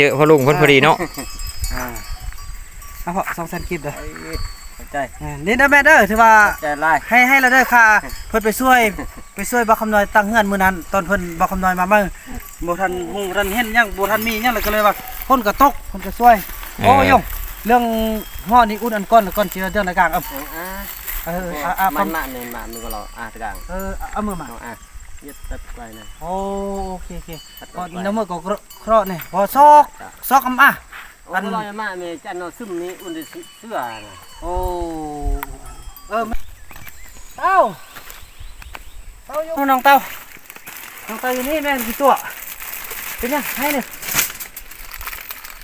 เจอพ่อลุงเพิ่นพอดีเนาะอ่าเอาเพาะสองแสนกิบเด้อไอ้เข้าใจอ่านี่นะแม่เด้อถือว่าใจไล่ให้ให้เราเด้อค่ะเพิ่นไปช่วยไปช่วยบ่คำน้อยตั้งเฮือนมื้อนั้น ตอนเพิ่นบ่คำน้อยมาเมื่อบ่ทันฮู้บ่ทันเห็นหยังบ่ทันมีหยังเลยก็เลยว่าคนก็ตกเพิ่นก็ช่วยโอ้ยงเรื่องฮ้อนี่อุ่นอันก่อนแล้วก่อนสิเรื่องในกลางเอ้าอ่าเอออะอะมัฟันงมาเนี่ยมามึงก็เราอ่าตะกางเออเอามือมาเอา อะยึดตัดไปนะโอ้โอเคโอเคตัดก่อนไปอีน้ำมือก็เคราะห์นี่บ่ซอกซอกอำอะอันเราจะมาเมจันเราซึมนี้อุ่นเสื้อนะโอ้เออเต้าเต้าอยู่น้องเต้าน้องเต้าอยู่นี่แม่นกี่ตัวเป็นยังให้หนึ่ง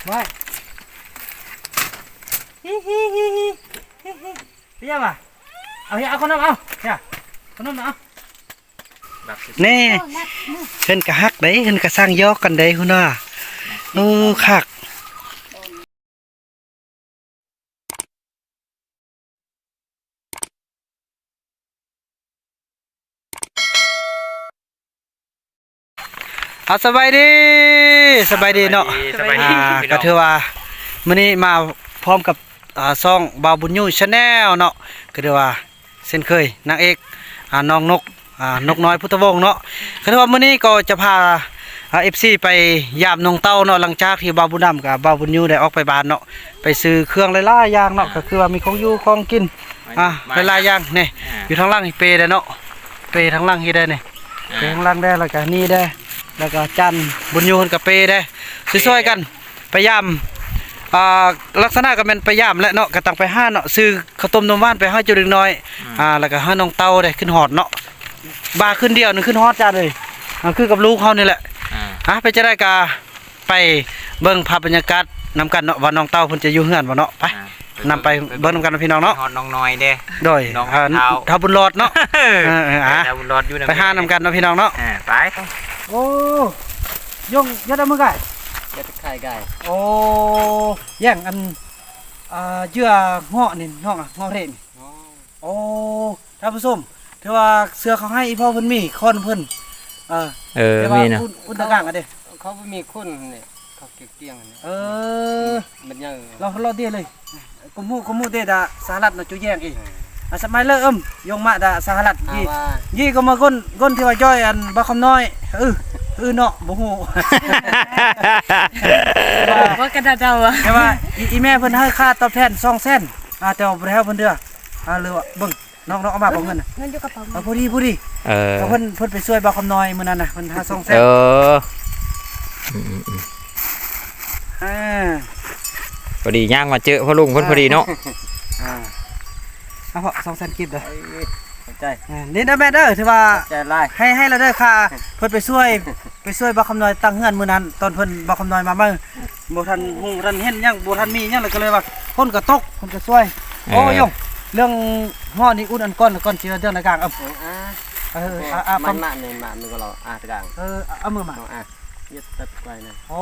ไว้ฮิฮิฮิฮิฮิฮิเป็นยังวะเอาเฮียเอาคนน้ำเอาเฮียคนน้ำเอา นี่เห็นกะฮักได้เห็นกะสร้างยอกกันได้คุณน่ะเออคักเอาสบายดีสบายดีเนาะสบายดีอ่าพี่น้ก็องถือว่ามื้อนี้มาพร้อมกับอ่าซ่องบาวบุญยูชาแนลเนาะก็ถือว่าเช่นเคยนางเอกอ่าน้องนก อ่านกน้อยพุทธวงศ์เนาะก็ถือว่ามื้อนี้ก็จะพาอ่า FC ไปยามนงเต้าเนาะหลังจากที่บาวบุญดำกับบาวบุญยูได้ออกไปบ้านเนาะไปซื้อเครื่องหลายๆอย่างเนาะก็คือว่ามีของอยู่ของกินอ่าหลายๆอย่างนี่อยู่ทางล่างนี่เปได้เนาะเปทางล่างนี่ได้นี่เปข้างล่างได้แล้วก็นี่ได้ แล้วก็จันทร์บุญโยนกับเปได้ช่วยๆกันพยายามอ่าลักษณะก็เป็นพยายามและเนาะก็ต้องไปห้าเนาะซื้อข้าวต้มนมหว่านไปให้จุดเล็กน้อยอ่าแล้วก็ให้น้องเต้าได้ขึ้นหอดเนาะ บาขึ้นเดียวนึงขึ้นฮอดจานเลยอ่าคือกับลูกเขานี่แหละอ่าอะไปจะได้กาไปเบิ่งภาพบรรยากาศนำกันเนาะว่าน้องเต้าเพิ่นจะอยู่เฮือนบ่เนาะไปอ่านำไปเบิ่งนำกันนะพี่น้องเนาะฮอดน้องน้อยเด้โดยน้องอ่าเท้าท้าวบุญรอดเนาะเออเอออะแต่บุญรอดอยู่ไปห้านำกันเนาะพี่น้องเนาะอ่าไปโอ้ยงยัดเอามือไก่จะตะไคร้ไก่โอ้แย่งอันอ่าเยื่อเงาะนี่เงาะอะเงาะเรนโอ้ท่านผู้ชม ถือว่าเสื้อเขาให้อีพ่อเพิ่นมีคอนเพิ่นเออเออแต่ว่ามีนะอุ่นอุ่นตะกร้างอะเด้เขาไม่มีคุณเนี่ยเขาเกี่ยงๆเนี่ยเออ มันยังเราเราเดียเลยกุมูกุมูเดดาสหรัฐนะจุแย่งอีกอะสมัยเริ่มยงมาดาสหรัฐอายี่ว่ายี่ก็มาก้นก้นที่ว่าย่อยอันบ่คำน้อยเออเออเนาะบ่ฮู้ ว่ากระดาษเดาอะแต่ว่าอีอีแม่เพิ่นให้ค่าตอบแทน2แสนอ่าแต่ว่าบ่ได้ให้เพิ่นเด้ออ่าหรือว่าเบิ่ง น้องๆเอามาบ่เงินน่ะเงินอยู่กระเป๋าเอาพอดีพอดีเออก็เพิ่นเพิ่นไปช่วยบ่คำน้อยมื้อนั้นน่ะเพิ่นหา2แสเอนออืมอืมอ่าพอดีย่างมาเจอพ่อลุงเพิ่นพอดีเนาะอ่าเอาเพาะ2แสนกิบเด้อไอ้เข้าใจอ่านี่นะแม่เด้อถือว่า ใจไล่ให้ให้เราเด้อค่ะ เพิ่นไปช่วย ไปช่วยบ่คำน้อยตั้งเฮือนมื้อนั้น ตอนเพิ่นบ่คำน้อยมาเมื่อบ่ทันฮู้บ่ทันเห็นหยังบ่ทันมีหยังเลยก็เลยว่าคนก็ตกคนก็ช่วย โอ้ยง เรื่องฮ้อนี่อุ่นอันก่อนแล้วก่อนสิเรื่องในกลางเอ้าอ่าเอออะอะมัฟันงมาเนี่ยมามึงก็เราอ่าตะกางเออเอามือมาเอาอะยึดตัดไปนะโอ้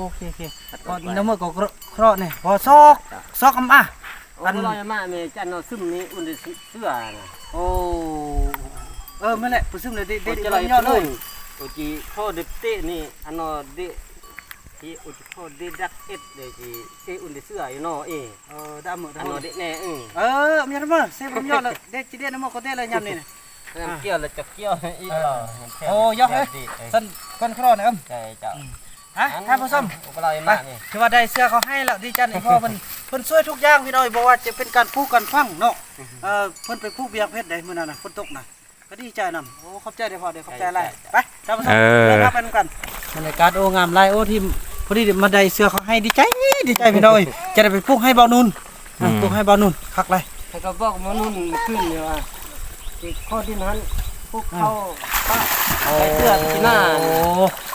โอเคโอเคตัดก่อนไปอีน้ำมือก็เคราะห์นี่บ่ซอกซอกอำอะอันเราจะมาเมจันเราซึมนี้อุ่นเสื้อนะโอ้เออแม่นแหละผู้ซึมเลยเด็ดเด็เด็ดดจะเลไรยยยออดดเลเลยยอุจิพ่อเด็ดเตะนี่อันนอเด ที่อุจิพ่อเด็ดดักเอ็ดเดจีเตอุ่นเสื้ออยู่นอเอเออดำมืออันดำนมืออเด็ดแน่เออเออมีน้ำมือเซฟผมยอดเลยเด็ดจิเด็ดน้ำมือก็เด็ดเลยยำนี่นะ น้ำเกี่ยวแล้วจะเกี่ยวอีกเหรอโอ้ยอดเลยสั้นก้อนเคราะห์นะเอ้มใช่เจ้าฮะท่านผู้ชมอุปราชไปมากนี่ถือว่าได้เสื้อเขาให้แล้วดีจังไอ้พ่อเพิ่นเพิ่นช่วยทุกอย่างพี่น้อยบอกว่าจะเป็นการพูกกันฟังเนาะเออเพิ่นไปพูกเบียร์เพชรได้มื้อนั้นน่ะฝนตกน่ะก็ดีใจนํโอ้ขอบใจเด้อพ่อเด้อขอบใจหลายไปท่านผู้ชมเดินทางไปนำกันบรรยากาศโอ้งามหลายโอ้ที่พ อดีมาได้เสื้อเขาให้ดีใจดีใจพี่น้อยจะได้ไปพูกให้เบานุ่นอะพูกให้เบานุ่นคักเลยแต่ก็บอกมานุ่นขึ้นเนี่ยว่าที่ข้อที่นั้นพวกเขาป้าใส่เสื้อที่หน้าโอ้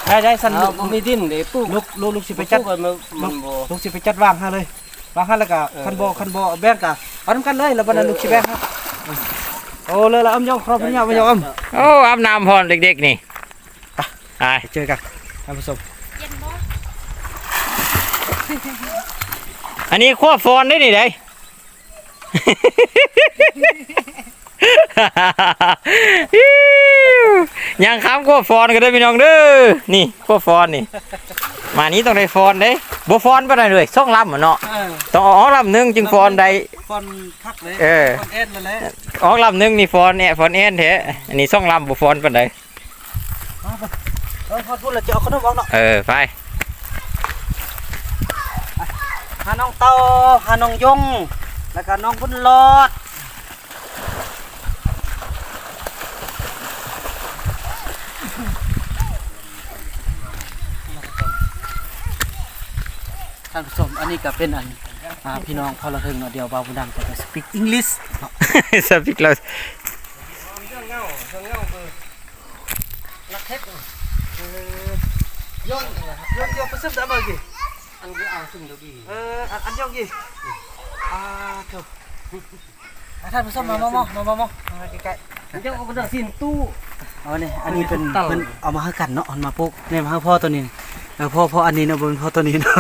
ได้ได้สั่นเอาลูกบ่มีดินเดี๋ยวปุ๊บลูกลูกลูกสิไปจัดปุ๊บมันมันบ่ลูกสิไปจัดวางให้เลยวางให้แล้วก็เออคันบ่คันบ่แบ่งก็เอานำกันเลยแล้วบัดนั้นลูกสิแบ่งครับโอ้เลยละอำยองครอบพญาพญาอำโอ้อาบน้ำพรเด็กๆนี่ไปเจอกันท่านผู้ชมเย็นบ่ อันนี้ขั้วฟอนได้นี่ได้อิ๊วยังค้ำขั้วฟอนก็ได้พี่น้องเด้อนี่ขั้วฟอนนี่ มานี้ต้องได้ฟอนเด้บ่ฟอนบ่ได้เลยซ่องลำอะเนาะเออต้องออกลำหนึงจึงฟอนได้ฟอนคักเลยเออฟอนเอ็นเลยแหละออกลำหนึงนี่ฟอนเนี่ยฟอนเอ็นแท้อันนี้ซ่องลำบ่ฟอนปานใดเออพอพูดแล้วจะเอาขนมออกเนาะเออไป หาน้องเตาหาน้องยง แล้วก็น้องบุญรอดท่านผู้ชมอันนี้ก็เป็นอันอ่าพี่น้องพอละถึงเนาะเดียวบาวบุญดำจะไป speak English เนาะสปิกเราลักเทคเออยงยงยงไปซึมได้บ่กี่ อันก็เอาซึ่งเดี๋ยวดีเอออันอันยงกี่อ่าเถอะอ่าท่านผู้ชมมามามามามามมาใกล้ๆมันจะเอากระดาษสินตู้เอาเนี่ยอันนี้เป็นตั้งเป็นเอามาให้กันเนาะเอามาปลูกเนี่ยมาให้พ่อตัวนี้เออพ่อพ่ออันนี้เนาะบนพ่อตัวนี้เนาะ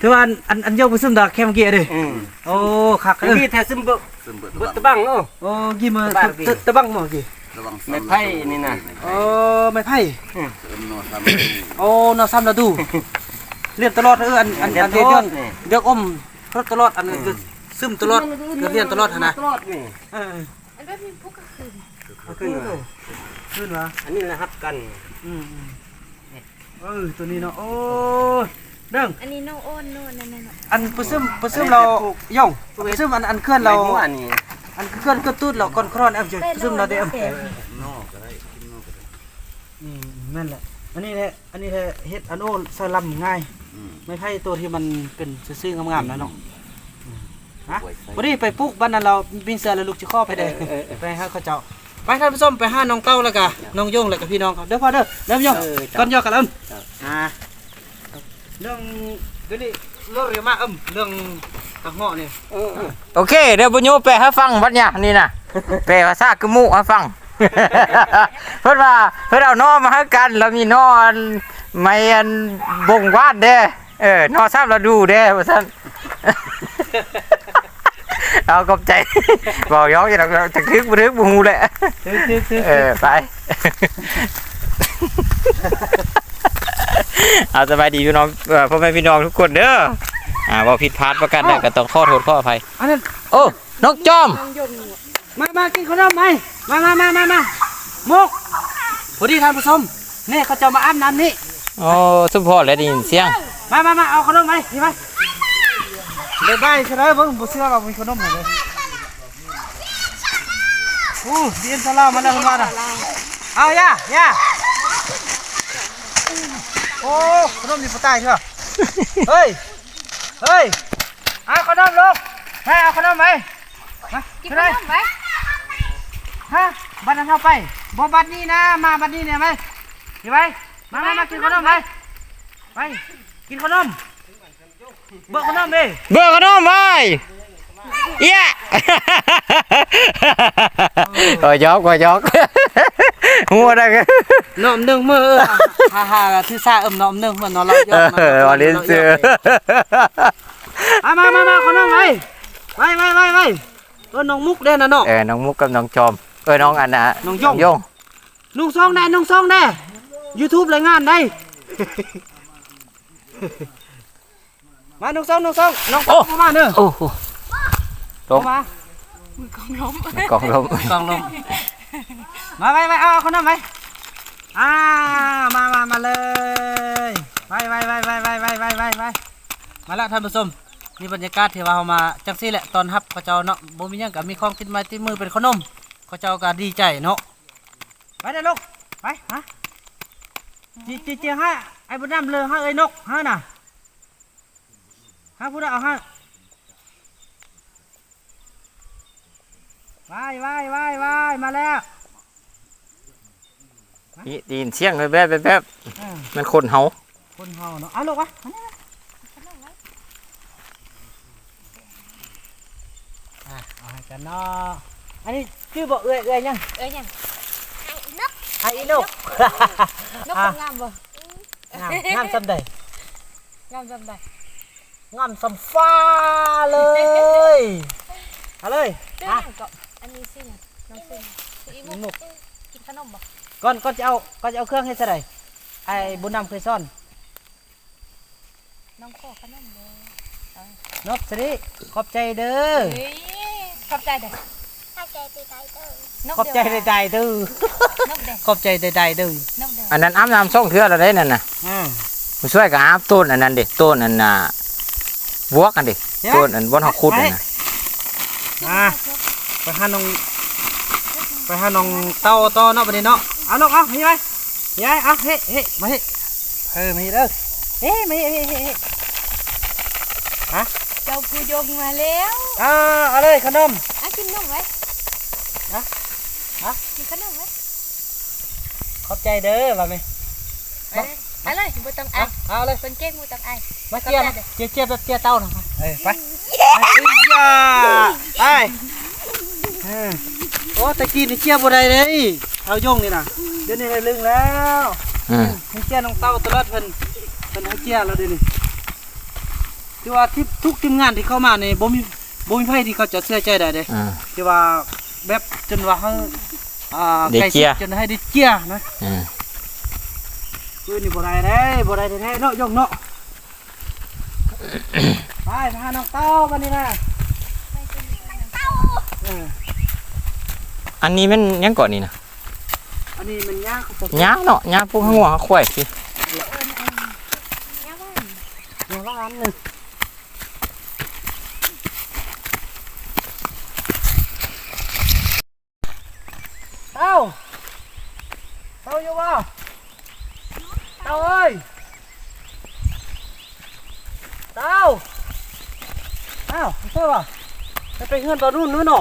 ถือว่าอันอันอันยกไปซึมดอกแค่เมื่อกี้เด้อืมโอ้คักอันเออนี้แท้ซึมเบิกเบิกตะบังเนาะโอ้กี่มือบ้าพี่ตะตะบังหมอกี่ไม้ไผ่นี่นะโอ้ไม้ไผ่อืมโอ้นอซ้ำระดู เรียนตลอดเอออันอันอันเดียวเดียวเดียวอมรถตลอดอันนั้นคือซึมตลอดก็เรียนตลอดหั่นนะตลอดนี่เอออันนั้นมีพวกกระคืนเอาขึ้นมาขึ้นวะอันนี้นะครับกันอืมอืมเออตัวนี้เนาะโอ้เรื่องอันนี้น้องโอนโน่นนั่นน่ะอันปซึมปซึมเราย่องปซึมอันอันเคลื่อนเราไม้หัวนี่อันเคลื่อนก็ตูดเราก่อนครอนแอมจะปซึมเราได้แอมอืมนั่นแหละอันนี้แหละอันนี้แหละเฮ็ดอันโอ้สลัมง่าย ไม่ใช่ตัวที่มันเป็นซื่อๆงามๆนะเนาะอืมฮะวันนี้ไปปลูกบ้านนั้นเราบินเสือแล้วลูกจะข้อไปได้ไปให้เขาเจ้าไปท่านผู้ชมไปหาน้องเต้าแล้วก็น้องโยงแล้วก็พี่น้องครับเด้อพ่อเด้อเริ่มโยงเออก่อนโยกกันเอิ่มอ่าเรื่องเดี๋ยวนี้เรื่องเรียกมากเอิ่มเรื่องตะเหาะนี่เออโอเคเดี๋ยวบุญโยแปลให้ฟังบัดเนี่ยนี่นะแปลภาษากะมุให้ฟังเพิ่นว่าเพิ่นเอานอมาให้กันแล้วมีนออัน ไม่อันบ่งวาดเด้เออนอซ้ำเราดูเด้ว่าซั่นเอากบใจบอกย้อนจะเราจะคึกบ่ทึกบ่ฮู้แหละถือถือถือเออไปเอาสบายดีพี่น้องเอ่อพ่อแม่พี่น้องทุกคนเด้ออ่าว่าผิดพลาดประกันได้ก็ต้องขอโทษขออภัยอันนั้นโอ้นกจอมน้องยนต์มามากินขนมไหมมามามามามาหมกพอดีท่านผู้ชมนี่เขาจะมาอาบน้ำนี่ โอ้สุพอแล้วได้ยินเสียง มามามาเอาขนมไหมนี่ไหมเดี๋ยวได้ใช่ไหมเพิ่งบุเชื่อว่ามีขนมเลยโอ้ดีเอ็นซาลามาแล้วคุณว่าน่ะเอาย่าย่าโอ้ขนมนี่ปตายใช่ป่ะเฮ้ย เฮ้ยเอาขนมลูกให้เอาขนมไหมมากินไปขเลยนมไหมฮะบัตรนั้นเข้าไปบบัตรนี้นะ มาบัตรนี้เนี่ยไหมนี่ไป มามามากินขนมไปไปกินขนมเบิกขนมดิเบื่อขนมไปเย้ก็ยอกก็ยอกหัวได้กันนมหนึ่งมือฮ่าฮ่าที่ซาเอิ่มนมหนึ่งมันนอนรับยเออวาเลนเซอร์มามามามาขนมไปไปไปไปไปเออน้องมุกเด้นะน้องเออน้องมุกกับน้องจอม เออน้องอันนะน้องโยงโยงนุ่งซองแน่นุ่งซองแน่ ยูทูบรายงานได้ มานุ่งซองนุ่งซองน้องซองเข้ามาเนอะโอ้โหเข้ามากองลมกองลงมาไปไปเอาเอาขนมไปอ่ามามามาเลยไปไปไปไปไปไปไปไปไปมาแล้วท่านผู้ชมนี่บรรยากาศที่ว่าเรามาจังซี่แหละตอนฮับเขาเจ้าเนาะบ่มีหยังก็มีของกินไม้ติดมือเป็นขนมเขาเจ้าก็ดีใจเนาะไปเด้อลูกไปมา จีจีจีให้ไอ้บุญนำเลยให้เอ้ยนกให้น่ะให้ผู้ใดเอาให้ไปไปไปไปมาแล้วนี่ได้ยินเสียงเลยแบบแบบแบบอ่ามันคนเฮาคนเฮาเนาะเอาลูกวะมานี่มาอะเอาให้กันเนาะอันนี้ชื่อบอกเอื้อยเอื้อยยังเอ้ยยัง ไอ้อีนกนกคนงามบ่งามงามสำใดงามจำได้งามสำฟ้าเลยเอาเลยเจ้าอะหยังก็อันนี้สิน่ะน้องสิสิอีมุกกินขนมบ่ก่อนก่อนจะเอาก่อนจะเอาเครื่องให้ใส่ไอ้บุญนำเคยซ่อนน้องขอขนมเลยนบสิริขอบใจเด้อเฮ้ยขอบใจเด้อถ้า ใจไปไกลเด้อนกขอบใจใดๆเด้อนกเด้อขอบใจใดๆเด้อนกเด้ออันนั้นอาบน้ำส่งเทื่อเราได้นั่นน่ะอืมผู้ช่วยก็อาบต้นอันนั้นดิต้นอันน่ะบวกกันดิต้นอันบนหอกคุดนั่นน่ะมาไปหาน้องไปหาน้องเต้าต่อเนาะบัดนี้เนาะเอาลูกเอาเฮ้ยไปเฮ้ยเอาเฮ้เฮ้มาเฮ้เออมาเฮ้เด้อเฮ้มาเฮ้เฮ้เฮ้เฮ้เจ้าผู้ยงมาแล้วเอาเอาเลยขนมอะกินนมไว้ ฮะฮะกินขนมไว้ขอบใจเด้อว่าไหมเอาเลยเอาเลยบ่ต้องอาเอายเอาเลยเพิ่นเก่งบ่ต้องอายมาเจียขมอบใจเด้อเจียเจียแบบเจียเต้าหน่อยเอ้ยไปไปย่าไปเออโอ้ตะกี้นี่เจียบ่ได้เลยเอาโยงนี่น่ะเดี๋ยวนี้ได้ลึงแล้วอืมให้เจียน้องเต้าตลอดเพิ่นเพิ่นให้เจียแล้วเดี๋ยวนี้ที่ว่าที่ทุกทีมงานที่เข้ามานี่บ่มีบ่มีไผที่เขาจะเชื่อใจได้เด้อ่าที่ว่า แบบจนว่าเฮาอ่าได้ใกล้เจีชิยดจนให้ได้เจียนะอืมคือนี่บ่ได้เด้บ่ได้แท้ๆเนาะยงเนาะ ไปพาน้องเต้าบัดนี้นะเอออันนี้มันยังก่อนนี่นะอันนี้มันยากครับผมหญ้าเนาะหญ้าพวกหัวควายสิอย่างละอันหนึ่ง เต้าเต้าอยู่บ่เต้าเอ้ยเต้าอ้าวเต้าบ่ไปไปเฮือนตอนรุ่นนู้น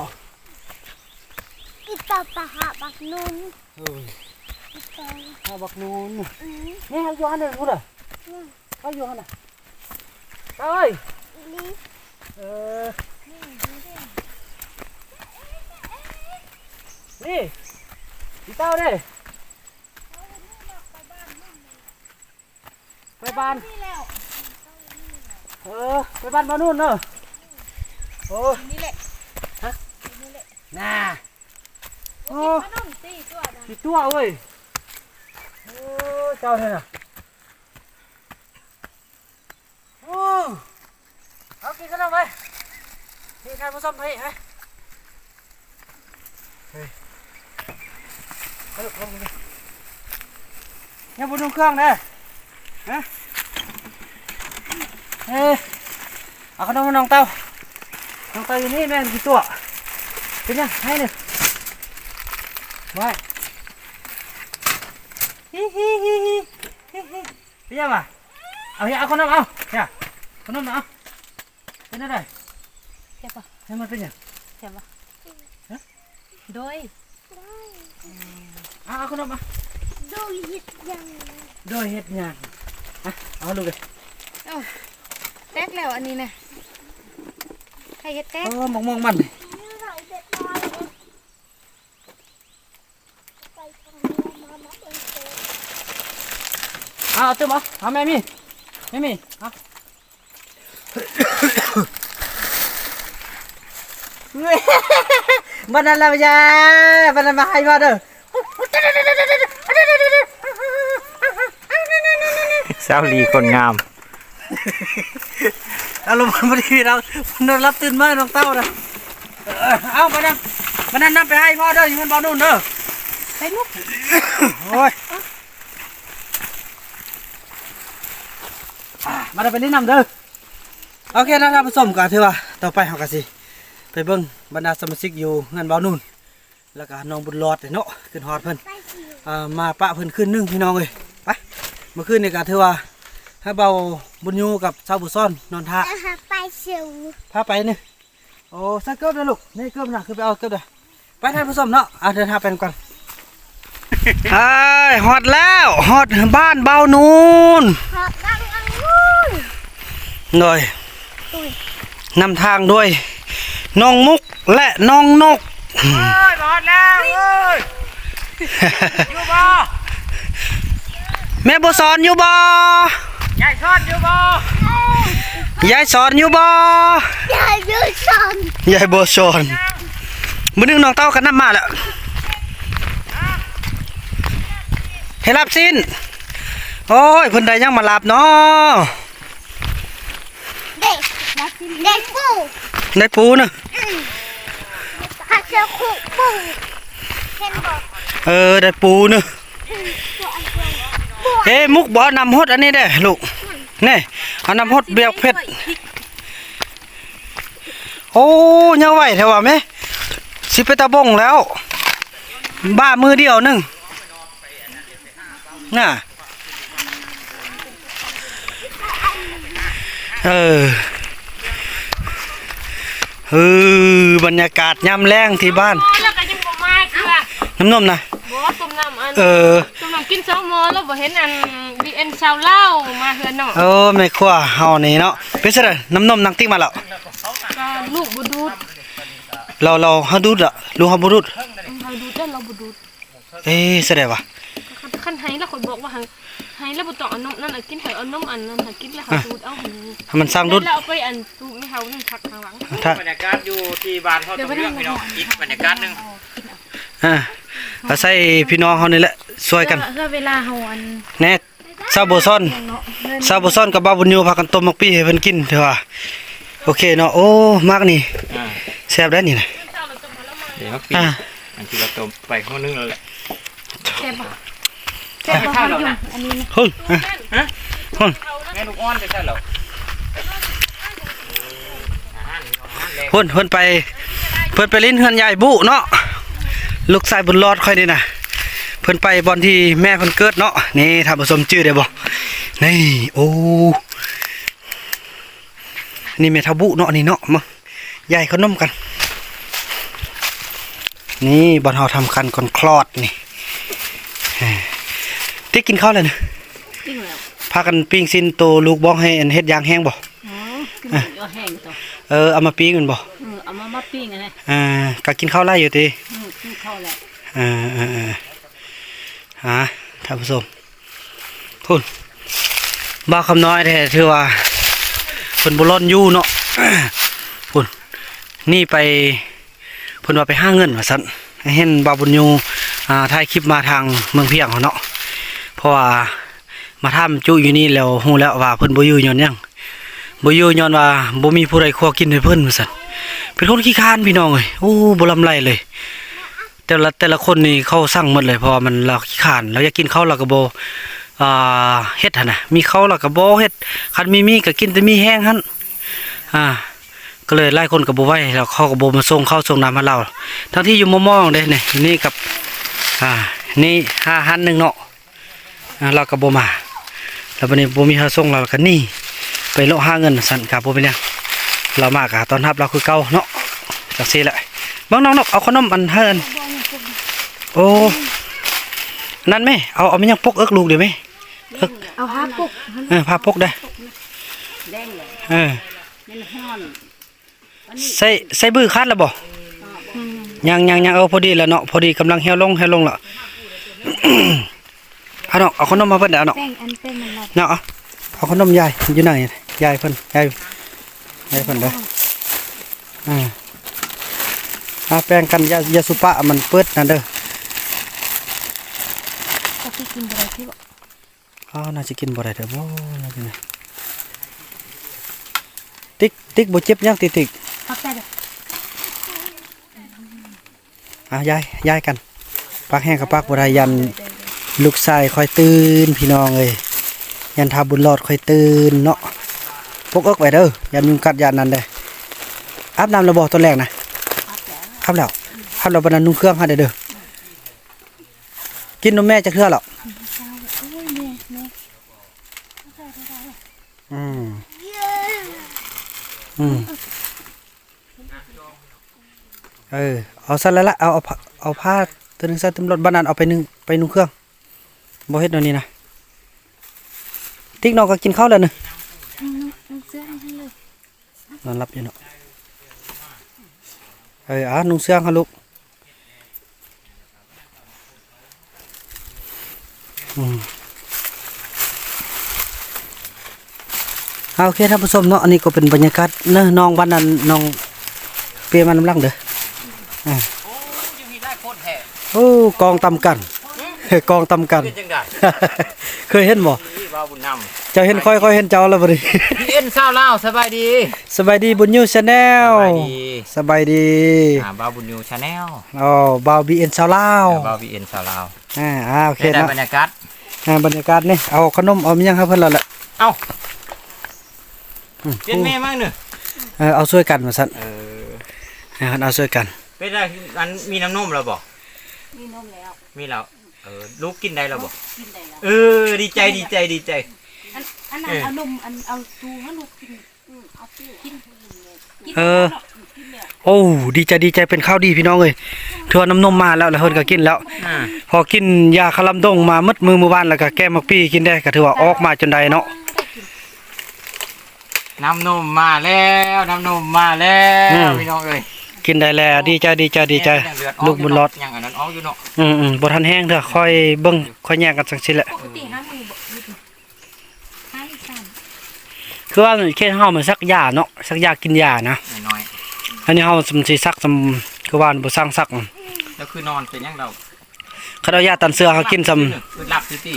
พูดอะเขาอยู่หันอะเต้าเอ้ยอีลีเออนี่อีเต้าเด้ไปบ้านเออไปบ้านบ้านนู่นเนอะโอ้นี่แหละน่าโอ้ขนมตีตัวนะกี่ตัวเว้ยโอ้เจ้าเนี่ยน่ะโอ้เอากินขนมไปมีใครมาซ่อมให้ไหมเฮ้ย เอาลูกลงไปยังบนเครื่องเด้อฮะเฮ้ยเอาขนมมาน้องเต้าน้องเต้าอยู่นี่แม่งกี่ตัวเป็นยังให้หนึ่งไว้ฮิฮิฮิฮิฮิฮิเรียกมาเอาเฮียเอาขนมเอาเฮียขนมเอาเป็นอะไรเจ็บปะให้มันเป็นยังเจ็บปะโดย เอาเอาขนมมาดูยิดยังโดยเฮ็ดหยังอะเอาลูกเลยแตกแล้วอันนี้นะให้เฮ็ดแตกเออมองมองมันเลยนี่ไหลเด็ดน้อยเลยไปทางนี้มามาเป็นเศษเอาเอาเติมเอาเอาแม่มีแม่มีเอาเฮ้ย บันนั้นละยาบันนั้นมาให้มาเด้อสาวลีคนงาม อารมณ์มันดีเรานอนรับตื่นมาน้องเต้านะเออเอามานั่งมานั่งนับไปให้พ่อเด้ออยู่มันบ่นู่นเด้อไปลูกโอ้ยอะมาได้ไปแนะนำเด้อโอเคนะท่านผู้ชมก็ถือว่าต่อไปเฮาก็สิ ไปเบิ่งบรรดาสมาชิกอยู่เงินบ่นู่นแล้วก็น้องบุญรอดเนาะขึ้นฮอดเพิ่นไปสิอ่ามาปะเพิ่นขึ้นหนึงพี่น้องเอ้ยไปเมื่อคืนนี่ก็ถือว่าให้เบาบุญยูกับชาวบุซ่อนนอนท่าอาหารไปสิวพาไปนี่โอ้สักเกิบเลยลูกนี่เกิบนะคือไปเอาเกิบเลยไปท่านผู้ชมเนาะอะเดินทางไปกันก่อนไอ้ฮอดแล้วฮอดบ้านเบานูนหอบดังอังนู่นหน่อยนำทางด้วย น้องมุกและน้องนกเอ้ยบอดแล้วเอ้ยอยู่บ่แม่บัวสอนอยู่บ่ยายชอนอยู่บ่ยายสอนอยู่บ่ยายยืนสอนยายบัวสอนมื้อนึงน้องเต้ากันน้ำมาแล้วให้รับสิ้นโอ้ยเพิ่นได้ยังมารับเนาะเด็กปู ได้ปูเนอะฮักเจ้าคู่ปูเห็นบอกเออได้ปูเนอะเอ้มุกบ่นำฮดอันนี้ได้ลูกนี่เอานำฮดเบียกเพชรโอ้ยังไหวเถอะวะแม่สิไปตะบงแล้ว บ้ามือเดียวหนึงน่ะเออ เออบรรยากาศยามแรงที่บ้านแล้วก็ยังบ่มาคือว่าน้ำนมนะบ่ต้มน้ำอันเออต้มน้ำกินสองหม้อแล้วบ่เห็นอัน BN ชาวลาวมาเฮือนเนาะโอ้แม่ครัวเฮานี่เนาะเป็นซะเด้อน้ำนมนังติ๊กมาแล้วก็ลูกบ่ดูดเราเราเฮาดูดละลูกเฮาบ่ดูดเฮาดูดได้เราบ่ดูดเอ๊ะแสดงว่า คันให้แล้วคนบอกว่าให้ให้แล้วบ่ต้องเอานมนั่นน่ะกินให้เอานมอันนั้นน่ะกินแล้วเขาดูดเอาหั่นให้มันสร้างดูดแล้วเอาไปอันตูไม่เฮานั่นพักข้างหลังถ้าบรรยากาศอยู่ที่บ้านเขาต้องเรื่องพี่น้องอีกบรรยากาศหนึงอ่าอาศัยพี่น้องเฮานี่แหละช่วยกันเพื่อเวลาเฮาอันแน่ซาโบซอนเนาะเดินซาโบซอนกับบาบุญยูพากันต้มมักปี้ให้เพิ่นกินเถอะว่าโอเคเนาะโอ้มากนี่อ่าแซ่บได้นี่นะเดี๋ยวปีอ่าอันที่เราต้มไปข้างนึงแล้วแหละแซ่บ บ่แซ่บบ่เฮาอยู่อันนี้นะเฮ้ยอะฮะเฮ้ยแม่ลูกอ้อนจะใช่เหรอเพิ่นเพิ่นไป เพิ่นไปลิ้นเฮือนยายบุเนาะลูกชายบุญรอดค่อยนี่นะเพิ่นไปบอนที่แม่เพิ่นเกิดเนาะนี่ท่านผู้ชมชื่อได้บ่นี่โอ้นี่แม่ทาบุเนาะนี่เนาะมายายเขานมกัน นี่บอนเฮาทำคันก่อนคลอดนี่ เฮ้ยได้กินข้าวแล้วนะจริงแล้วพากันปิ้งซินโตลูกบ้องให้อันเฮ็ดยางแห้งบ่อ๋อกินเอาแห้งตัวเออเอามาปิ้งแมันบ่เออเอามามาปิ้งอันนี้อ่าก็กินข้าวไล่อยู่ติอืมกินข้าวแล้วอ่าอ่าอ่าฮะท่านผู้ชมคุณบ้าคำน้อยแท้ถือว่าเป็นบุร่อนอยู่เนาะคุณนี่ไปเพิ่นว่าไปห้าเงินว่าซั่นให้เห็นบาวบุญยูอ่าถ่ายคลิปมาทางเมืองเพียงเขาเนาะเพ ราะว่ามาทำจุอยู่นี่แล้วฮู้แล้วว่าเพิ่นบ่อยู่ย้อนหยังบ่อยู่ย้อนว่าบ่มีผู้ใดขอกินให้เพิ่นว่าซั่นเป็นคนขี้คร้านพี่น้องเอ้ยโอ้บ่ลำไรเลย แต่ละแต่ละคนนี่เขาสั่งหมดเลยเพราะมันเราขี้ขานเราอยากกินข้าวเราก็บ่อ่าเฮ็ดหั่นน่ะมีข้าวเราก็บ่เฮ็ดคันมีมีก็กินแต่มีแห้งหั่นอ่าก็เลยหลายคนก็บ่ไหวแล้วเขาก็บ่มาส่งข้าวส่งน้ำให้เราทั้งที่อยู่มอมองเด้นี่นี่กับอ่านี่ห้าหันหนึงเนาะ เราก็บ่มาแล้วบัดนี้บ่มีข้าวส่งเราก็หนี่ไปโลหาเงินสั่นก็บ่เป็นหยังเรามากะตอนรับเราคือเก่าเนาะจังซี่แหละเบิ่งน้องนกเอาขนมอันเฮินโอ้นั่นไหมเอาเอาไม่ยังปกเอิกลูกเดี๋ยวไหมเอิกเอาหาปุกเออพาปกได้แดงเลยเออมันห้อนใส่ใส่บื้อคัดแล้วบ่ยังยังยังเอาพอดีแล้วเนาะพอดีกำลังเหี่ยวลงเหี่ยวลงและ เอาเนาะเอาขนมมาเพิ่นเด้อเอาเนาะแป้งอันเป็นมันละเนาะเอาเอาขนมยายอยู่ไหนยายเพิ่นยายยายเพิ่นเด้ออ่าอาแป้งกันยายาสุปะมันเปิดนั่นเด้อก็สิกินบ่ได้ที่บ่อ้าวน่าจะกินบ่ได้เด้อบ่น่าจะไงติ๊กติ๊กบ่เจ็บยังติ๊กติ๊กเอาแต่เด้ออะยายยายกันปักแห้งกับปักบ่ได้ยัน ลูกชายคอยตื่นพี่น้องเอ้ยยันทาบุญรอดคอยตื่นเนาะพกเอิกไว้เด้อยันยุงกัดยานนั้นเด้ออาบน้ำแล้วบ่ตอนแรกนะอาบแล้วอาบแล้วบัดนั้นนุ่งเครื่องให้เด้อกินนมแม่จะเครื่อหรอกอืมอืมเออเอาซะแล้วละเอาเอาผ้าเอาผ้าตัวนึงใส่เต็มรถบ้านนั้นเอาไปนึ่งไปนุ่งเครื่อง บ่เฮ็ดแนวนี้นะติ๊กน้องก็กินข้าวแล้วนึเอาเสื้อให้ฉันเลยนอนรับอยู่เนาะเอออะนุ่งเสื้อครับลูกอืมเอาโอเคท่านผู้ชมเนาะอันนี้ก็เป็นบรรยากาศเนอะน้องวันนั้นน้องเปียมันน้ำลังเด้อโอ้ยังมีได้คตรแห่โอ้กองตำกัน กองตำกัน เป็นจังได๋เคยเห็นบ่นี่บ่าวบุญนเจ้าเห็นค่อยค่อยเห็นเจ้าแล้วบ่ดิพี่เอ็นสาวลาวสบายดี สบายดีบุญยูชาแนลสบายดี สบายดีอ่าบาวบุญยูชาแนลอ๋อบาวบีเอ็นชาวลาวบาวพี่เอ็นสาวลาวอ่าอ่าโอเคได้เนาะบรรยากาศ อ่าบรรยากาศนี่เอาขนมเอามีหยังครับเพิ่นแล้วแหละเอ้า อืมเป็นแม่มั้งเนอะเออเอาช่วยกันว่าซั่นเอออ่าเอาช่วยกัน เป็นไรอันมีน้ำนมแล้วบอกมีนมแล้ว มีแล้ว เออลูกกินได้แล้วบอกกินได้แล้วเออ ดีใจดีใจดีใจ อันอันนั้นเออเอานมอันเอาตูให้ลูกกินอืมเอาตู้กินกินเออแล้วกินแล้วโอ้ดีใจดีใจเป็นข้าวดีพี่น้องเอ้ยถือว่าน้ำนมมาแล้วแล้วเพิ่นก็กินแล้ว อ่าพอกินยาคลำดงมามืดมือเมื่อวานแล้วก็แก้มักปี้กินได้ก็ถือว่าออกมาจนได้เนาะน้ำนมมาแล้ว น้ำนมมาแล้อืวมพี่น้องเอ้ย กินได้แล้วดีใจดีใจดีใจยังเดือดออกลูกบุญรอดยังอันนั้นออกอยู่เนาะอืมอืมบ่ทันแห้งเด้อค่อยเบิ่งค่อยแย่งกันจังซี่แหละปกติห้ามือบอกอยู่ดิห้าอีสานคือว่ามันแค่เฮามันซักยาเนาะซักยากินยานะน้อยอันนี้เฮาสมสิซักสำคือว่าบ่สร้างซักๆแล้วคือนอนเป็นยังเราคันเอายาตันเสือเฮากินสำคือหลับสิติ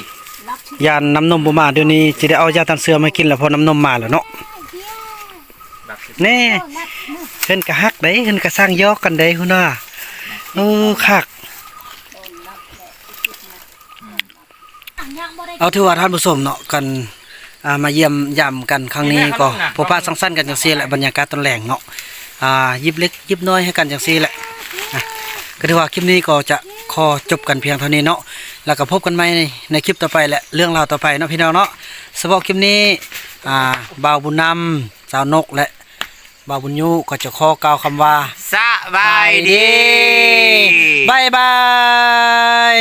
รับชื่อยาน้ำนมบ่มาเดี๋ยวนี้สิได้เอายาตันเสือมากินแล้วพอน้ำนมมาแล้วเนาะหลับสิ แน่เพิ่นก็ฮักได้เพิ่นก็สร้างยอกกันได้พุ่นน่ะเออคักเอาถือว่าท่านผู้ชมเนาะกันมาเยี่ยมยามกันครั้งนี้ก็พบปะสังสรรค์กันจังซี่แหละบรรยากาศตอนแหลงเนาะอ่ายิบเล็กยิบน้อยให้กันจังซี่แหละอะก็ถือว่าคลิปนี้ก็จะขอจบกันเพียงเท่านี้เนาะแล้วก็พบกันใหม่ในในคลิปต่อไปและเรื่องราวต่อไปเนาะพี่น้องเนาะสำหรับคลิปนี้อ่าบ่าวบุญนำสาวนกและ บ่าวบุญยูก็จะขอกล่าวคำว่าสบายดีบายบาย